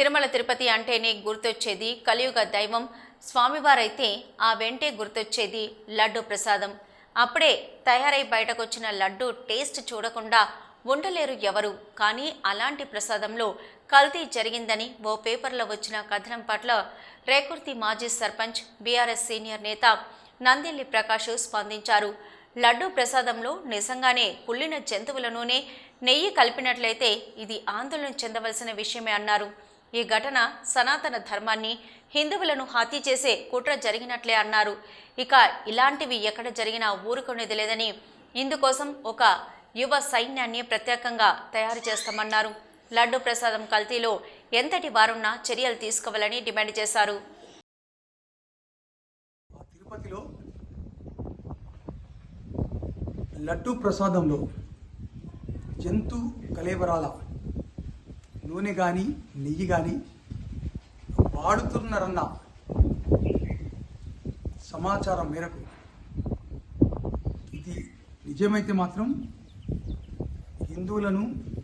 తిరుమల తిరుపతి అంటేనే గుర్తొచ్చేది కలియుగ దైవం. స్వామివారైతే ఆ వెంటే గుర్తొచ్చేది లడ్డు ప్రసాదం. అప్పుడే తయారై బయటకొచ్చిన లడ్డు టేస్ట్ చూడకుండా ఉండలేరు ఎవరు. కానీ అలాంటి ప్రసాదంలో కల్తీ జరిగిందని ఓ పేపర్లో వచ్చిన కథనం పట్ల రేకుర్తి మాజీ సర్పంచ్ బీఆర్ఎస్ సీనియర్ నేత నందిల్లి ప్రకాష్ స్పందించారు. లడ్డు ప్రసాదంలో నిజంగానే కుళ్ళిన జంతువుల నూనె నెయ్యి కలిపినట్లయితే ఇది ఆందోళన చెందవలసిన విషయమే అన్నారు. ఈ ఘటన సనాతన ధర్మాన్ని హిందువులను హత్య చేసే కుట్ర జరిగినట్లే అన్నారు. ఇక ఇలాంటివి ఎక్కడ జరిగినా ఊరుకునేది లేదని ఇందుకోసం ఒక యువ సైన్యాన్ని ప్రత్యేకంగా తయారు చేస్తామన్నారు. లడ్డు ప్రసాదం కల్తీలో ఎంతటి వారున్నా చర్యలు తీసుకోవాలని డిమాండ్ చేశారు. తిరుపతిలో లడ్డు ప్రసాదంలో జంతు కలేబరాల నూనె కానీ నెయ్యి కానీ వాడుతున్నారన్న సమాచారం మేరకు ఇది నిజమైతే మాత్రం హిందువులను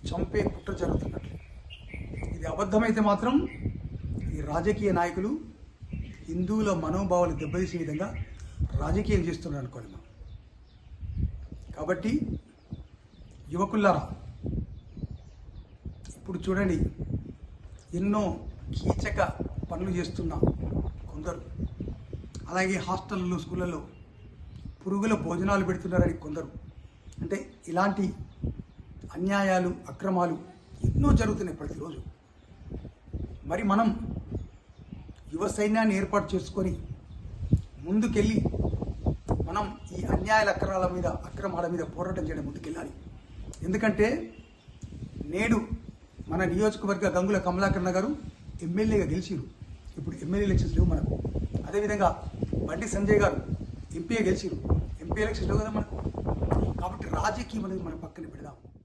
చంపే కుట్ర జరుగుతున్నట్లు. ఇది అబద్ధమైతే మాత్రం ఈ రాజకీయ నాయకులు హిందువుల మనోభావాలు దెబ్బతీసే విధంగా రాజకీయం చేస్తున్నారు అనుకోండి మనం. కాబట్టి యువకుల్లారా ఇప్పుడు చూడండి ఎన్నో కీచక పనులు చేస్తున్న కొందరు. అలాగే హాస్టల్లో స్కూళ్ళలో పురుగుల భోజనాలు పెడుతున్నారని కొందరు. అంటే ఇలాంటి అన్యాయాలు అక్రమాలు ఎన్నో జరుగుతున్నాయి ప్రతిరోజు. మరి మనం యువ సైన్యాన్ని ఏర్పాటు చేసుకొని ముందుకెళ్ళి మనం ఈ అన్యాయాల అక్రమాల మీద అక్రమాల మీద పోరాటం చేయడం ముందుకెళ్ళాలి. ఎందుకంటే నేడు మన నియోజకవర్గ గంగుల కమలాకరణ గారు ఎమ్మెల్యేగా గెలిచిరు. ఇప్పుడు ఎమ్మెల్యే ఎలక్షన్స్ లేవు మనకు. అదేవిధంగా బండి సంజయ్ గారు ఎంపీగా గెలిచిరు. ఎంపీ ఎలక్షన్స్ లేవు కదా మనకు. కాబట్టి రాజకీయం అనేది మన పక్కన పెడదాం.